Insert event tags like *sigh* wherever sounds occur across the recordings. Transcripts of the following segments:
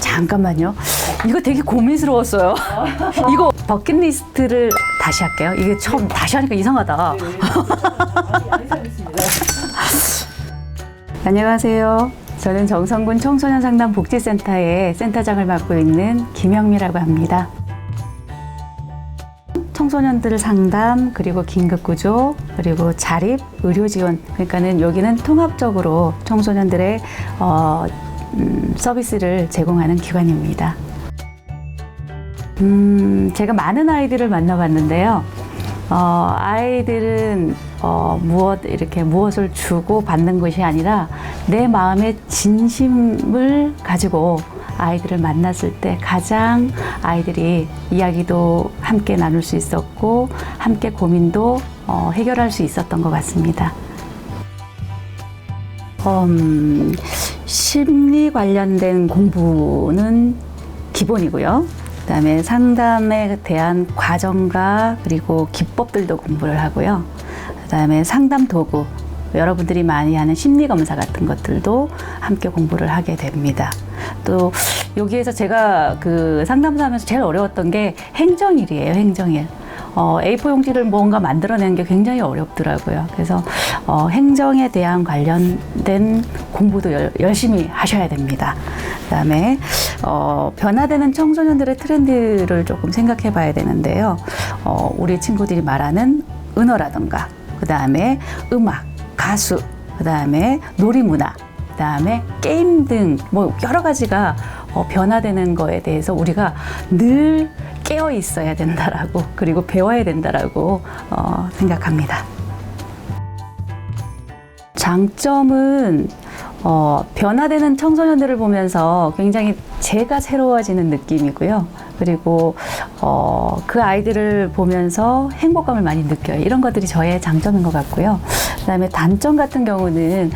잠깐만요. 이거 되게 고민스러웠어요. *laughs* 이거 버킷리스트를 다시 할게요. 이게 처음 다시 하니까 이상하다. *laughs* 안녕하세요. 저는 정성군 청소년 상담 복지센터의 센터장을 맡고 있는 김영미라고 합니다. 청소년들 상담 그리고 긴급 구조 그리고 자립 의료 지원 그러니까는 여기는 통합적으로 청소년들의 어, 음, 서비스를 제공하는 기관입니다. 음, 제가 많은 아이들을 만나봤는데요. 어, 아이들은 어, 무엇 이렇게 무엇을 주고 받는 것이 아니라 내 마음의 진심을 가지고 아이들을 만났을 때 가장 아이들이 이야기도 함께 나눌 수 있었고 함께 고민도 어, 해결할 수 있었던 것 같습니다. 음, 심리 관련된 공부는 기본이고요. 그다음에 상담에 대한 과정과 그리고 기법들도 공부를 하고요. 그다음에 상담 도구 여러분들이 많이 하는 심리 검사 같은 것들도 함께 공부를 하게 됩니다. 또 여기에서 제가 그 상담사 하면서 제일 어려웠던 게 행정일이에요. 행정일. 어, A4 용지를 뭔가 만들어내는 게 굉장히 어렵더라고요. 그래서 어, 행정에 대한 관련된 공부도 열, 열심히 하셔야 됩니다. 그다음에 어, 변화되는 청소년들의 트렌드를 조금 생각해 봐야 되는데요. 어, 우리 친구들이 말하는 은어라든가 그 다음에 음악, 가수, 그 다음에 놀이문화, 그 다음에 게임 등 뭐 여러 가지가 어, 변화되는 거에 대해서 우리가 늘 깨어 있어야 된다라고 그리고 배워야 된다라고 어, 생각합니다. 장점은 어, 변화되는 청소년들을 보면서 굉장히 제가 새로워지는 느낌이고요. 그리고 어, 그 아이들을 보면서 행복감을 많이 느껴요. 이런 것들이 저의 장점인 것 같고요. 그다음에 단점 같은 경우는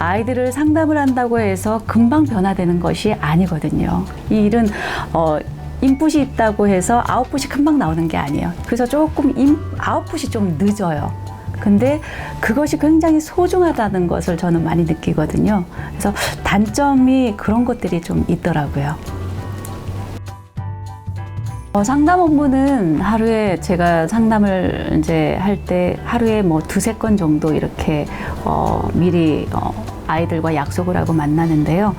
아이들을 상담을 한다고 해서 금방 변화되는 것이 아니거든요. 이 일은 어, 인풋이 있다고 해서 아웃풋이 금방 나오는 게 아니에요. 그래서 조금 인, 아웃풋이 좀 늦어요. 근데 그것이 굉장히 소중하다는 것을 저는 많이 느끼거든요. 그래서 단점이 그런 것들이 좀 있더라고요. 어, 상담 업무는 하루에 제가 상담을 이제 할 때 하루에 뭐 두세 건 정도 이렇게 어, 미리 어, 아이들과 약속을 하고 만나는데요.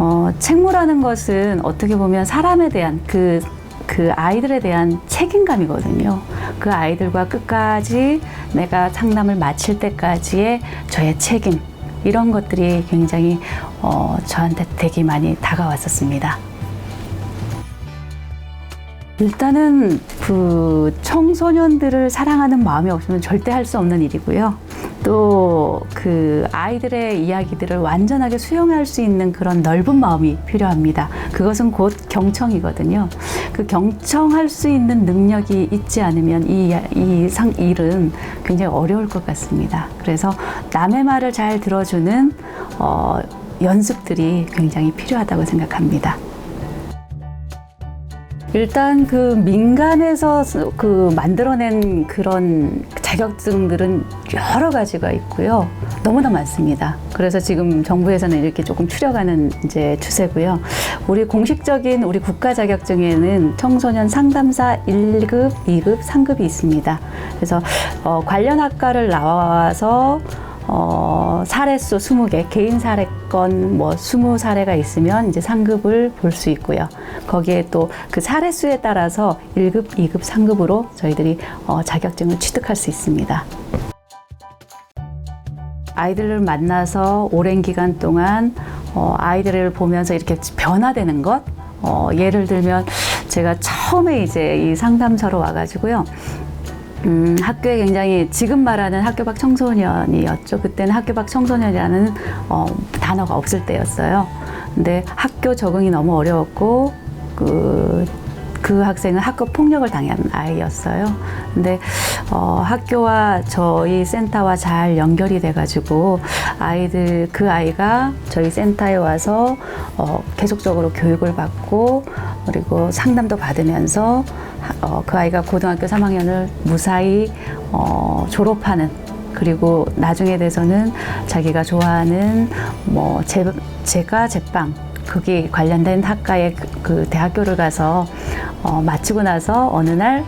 어, 책무라는 것은 어떻게 보면 사람에 대한 그, 그 아이들에 대한 책임감이거든요. 그 아이들과 끝까지 내가 상담을 마칠 때까지의 저의 책임, 이런 것들이 굉장히 어, 저한테 되게 많이 다가왔었습니다. 일단은 그 청소년들을 사랑하는 마음이 없으면 절대 할 수 없는 일이고요. 또 그 아이들의 이야기들을 완전하게 수용할 수 있는 그런 넓은 마음이 필요합니다. 그것은 곧 경청이거든요. 그 경청할 수 있는 능력이 있지 않으면 이, 이 상, 일은 굉장히 어려울 것 같습니다. 그래서 남의 말을 잘 들어주는 어, 연습들이 굉장히 필요하다고 생각합니다. 일단 그 민간에서 그 만들어낸 그런 자격증들은 여러 가지가 있고요. 너무나 많습니다. 그래서 지금 정부에서는 이렇게 조금 줄여가는 이제 추세고요. 우리 공식적인 우리 국가 자격증에는 청소년 상담사 1급, 2급, 3급이 있습니다. 그래서 어, 관련 학과를 나와서 어, 사례수 20개, 개인 사례건 뭐 20사례가 있으면 이제 상급을 볼 수 있고요. 거기에 또 그 사례수에 따라서 1급, 2급, 3급으로 저희들이 어, 자격증을 취득할 수 있습니다. 아이들을 만나서 오랜 기간 동안 어, 아이들을 보면서 이렇게 변화되는 것, 어, 예를 들면 제가 처음에 이제 이 상담사로 와가지고요. 음, 학교에 굉장히 지금 말하는 학교 밖 청소년이었죠. 그때는 학교 밖 청소년이라는 어, 단어가 없을 때였어요. 근데 학교 적응이 너무 어려웠고 그, 그 학생은 학교 폭력을 당한 아이였어요. 근데 어, 학교와 저희 센터와 잘 연결이 돼가지고 아이들 그 아이가 저희 센터에 와서 어, 계속적으로 교육을 받고 그리고 상담도 받으면서 어, 그 아이가 고등학교 3학년을 무사히 어, 졸업하는 그리고 나중에 돼서는 자기가 좋아하는 뭐 제, 제가 제빵 거기 관련된 학과에 그, 그 대학교를 가서 어, 마치고 나서 어느 날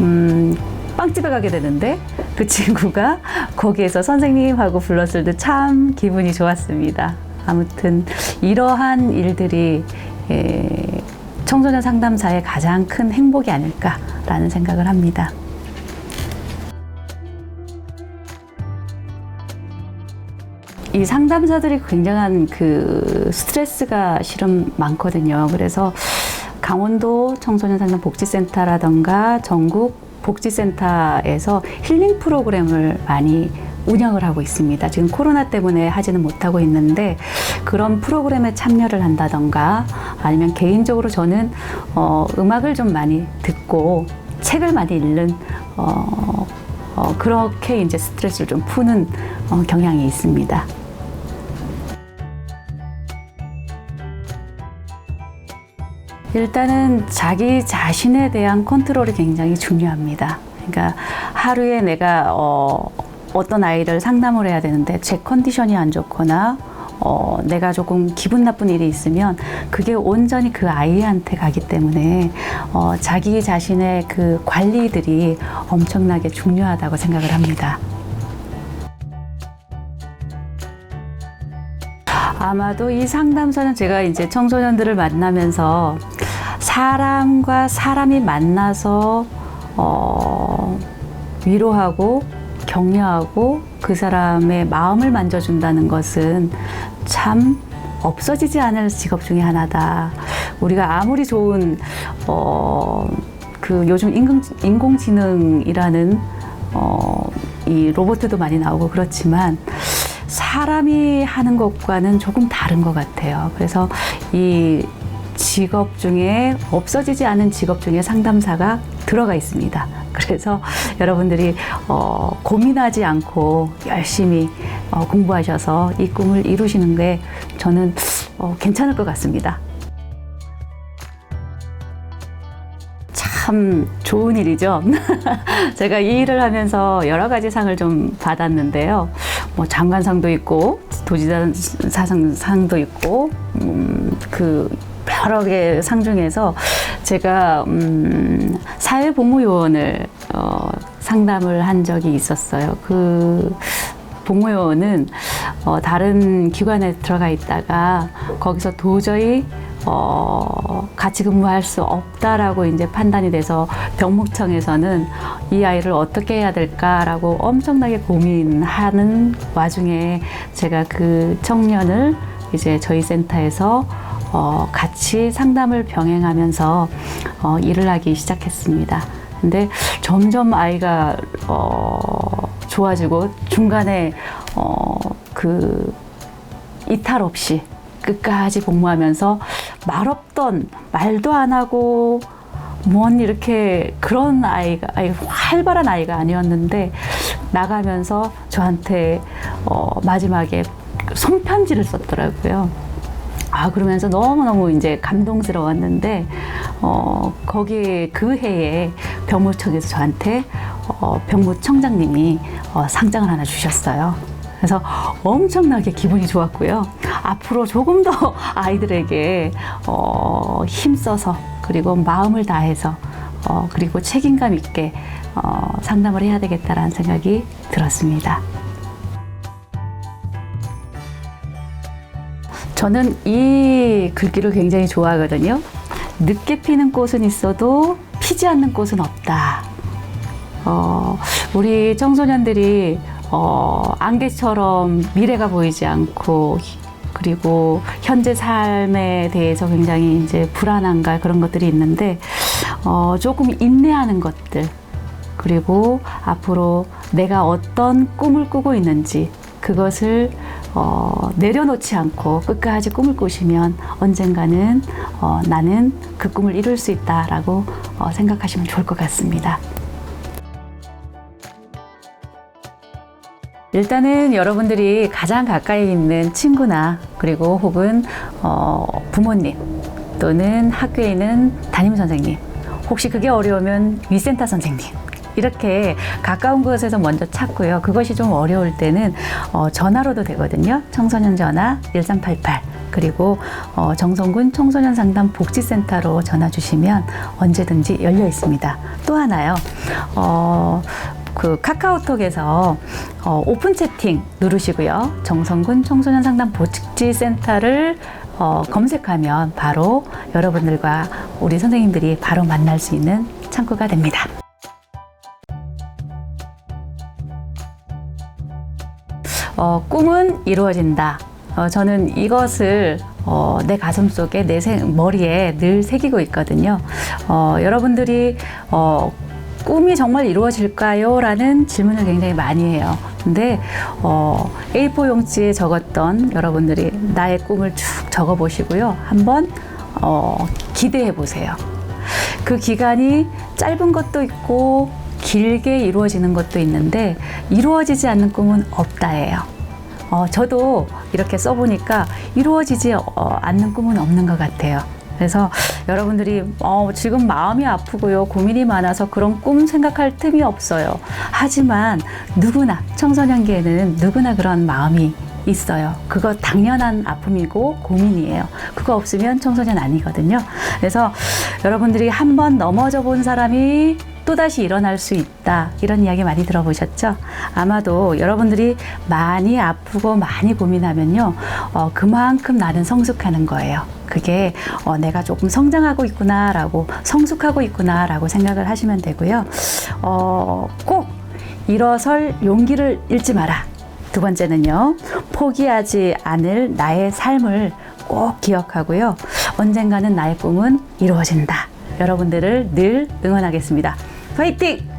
음, 빵집에 가게 되는데 그 친구가 *laughs* 거기에서 선생님하고 불렀을 때 참 기분이 좋았습니다. 아무튼 이러한 일들이 예, 청소년 상담사의 가장 큰 행복이 아닐까라는 생각을 합니다. 이 상담사들이 굉장한 그 스트레스가 실은 많거든요. 그래서 강원도 청소년 상담 복지센터라던가 전국 복지센터에서 힐링 프로그램을 많이 운영을 하고 있습니다. 지금 코로나 때문에 하지는 못하고 있는데 그런 프로그램에 참여를 한다던가 아니면 개인적으로 저는 어, 음악을 좀 많이 듣고 책을 많이 읽는 어, 어, 그렇게 이제 스트레스를 좀 푸는 어, 경향이 있습니다. 일단은 자기 자신에 대한 컨트롤이 굉장히 중요합니다. 그러니까 하루에 내가 어, 어떤 아이를 상담을 해야 되는데 제 컨디션이 안 좋거나 어, 내가 조금 기분 나쁜 일이 있으면 그게 온전히 그 아이한테 가기 때문에 어, 자기 자신의 그 관리들이 엄청나게 중요하다고 생각을 합니다. 아마도 이 상담사는 제가 이제 청소년들을 만나면서 사람과 사람이 만나서 어, 위로하고 격려하고 그 사람의 마음을 만져준다는 것은 참 없어지지 않을 직업 중에 하나다. 우리가 아무리 좋은 어, 그 요즘 인공, 인공지능이라는 어, 이 로봇도 많이 나오고 그렇지만 사람이 하는 것과는 조금 다른 것 같아요. 그래서 이 직업 중에 없어지지 않은 직업 중에 상담사가 들어가 있습니다. 그래서 여러분들이 어, 고민하지 않고 열심히 어, 공부하셔서 이 꿈을 이루시는 게 저는 어, 괜찮을 것 같습니다. 참 좋은 일이죠. *laughs* 제가 이 일을 하면서 여러 가지 상을 좀 받았는데요. 뭐 장관상도 있고 도지사상도 있고 음, 그 여러 개 상 중에서 제가 음, 사회복무요원을 어, 상담을 한 적이 있었어요. 그 복무요원은 어, 다른 기관에 들어가 있다가 거기서 도저히 어, 같이 근무할 수 없다라고 이제 판단이 돼서 병무청에서는 이 아이를 어떻게 해야 될까라고 엄청나게 고민하는 와중에 제가 그 청년을 이제 저희 센터에서 어, 같이 상담을 병행하면서 어, 일을 하기 시작했습니다. 근데 점점 아이가 어, 좋아지고 중간에 어, 그 이탈 없이 끝까지 복무하면서 말없던 말도 안 하고 뭔 이렇게 그런 아이가 아니, 활발한 아이가 아니었는데 나가면서 저한테 어, 마지막에 손편지를 썼더라고요. 아 그러면서 너무너무 이제 감동스러웠는데 어 거기 그 해에 병무청에서 저한테 어 병무청장님이 어 상장을 하나 주셨어요. 그래서 엄청나게 기분이 좋았고요. 앞으로 조금 더 *laughs* 아이들에게 어 힘써서 그리고 마음을 다해서 어 그리고 책임감 있게 어 상담을 해야 되겠다라는 생각이 들었습니다. 저는 이 글귀를 굉장히 좋아하거든요. 늦게 피는 꽃은 있어도 피지 않는 꽃은 없다. 어, 우리 청소년들이 어, 안개처럼 미래가 보이지 않고 그리고 현재 삶에 대해서 굉장히 이제 불안함과 그런 것들이 있는데 어, 조금 인내하는 것들 그리고 앞으로 내가 어떤 꿈을 꾸고 있는지 그것을 어, 내려놓지 않고 끝까지 꿈을 꾸시면 언젠가는 어, 나는 그 꿈을 이룰 수 있다라고 어, 생각하시면 좋을 것 같습니다. 일단은 여러분들이 가장 가까이 있는 친구나 그리고 혹은 어, 부모님 또는 학교에 있는 담임 선생님 혹시 그게 어려우면 위센터 선생님 이렇게 가까운 곳에서 먼저 찾고요. 그것이 좀 어려울 때는 어, 전화로도 되거든요. 청소년 전화 1388 그리고 어, 정성군 청소년 상담 복지센터로 전화 주시면 언제든지 열려 있습니다. 또 하나요. 어, 그 카카오톡에서 어, 오픈 채팅 누르시고요. 정성군 청소년 상담 복지센터를 어, 검색하면 바로 여러분들과 우리 선생님들이 바로 만날 수 있는 창구가 됩니다. 어, 꿈은 이루어진다. 어, 저는 이것을 어, 내 가슴 속에 내 세- 머리에 늘 새기고 있거든요. 어, 여러분들이 어, 꿈이 정말 이루어질까요? 라는 질문을 굉장히 많이 해요. 근데 어, A4 용지에 적었던 여러분들이 나의 꿈을 쭉 적어 보시고요. 한번 어, 기대해 보세요. 그 기간이 짧은 것도 있고 길게 이루어지는 것도 있는데 이루어지지 않는 꿈은 없다예요. 어, 저도 이렇게 써보니까 이루어지지 어, 않는 꿈은 없는 것 같아요. 그래서 여러분들이 어, 지금 마음이 아프고요, 고민이 많아서 그런 꿈 생각할 틈이 없어요. 하지만 누구나 청소년기에는 누구나 그런 마음이 있어요. 그거 당연한 아픔이고 고민이에요. 그거 없으면 청소년 아니거든요. 그래서 여러분들이 한번 넘어져 본 사람이 또다시 일어날 수 있다. 이런 이야기 많이 들어보셨죠? 아마도 여러분들이 많이 아프고 많이 고민하면요. 어, 그만큼 나는 성숙하는 거예요. 그게 어, 내가 조금 성장하고 있구나라고 성숙하고 있구나라고 생각을 하시면 되고요. 어, 꼭 일어설 용기를 잃지 마라. 두 번째는요, 포기하지 않을 나의 삶을 꼭 기억하고요. 언젠가는 나의 꿈은 이루어진다. 여러분들을 늘 응원하겠습니다. 화이팅!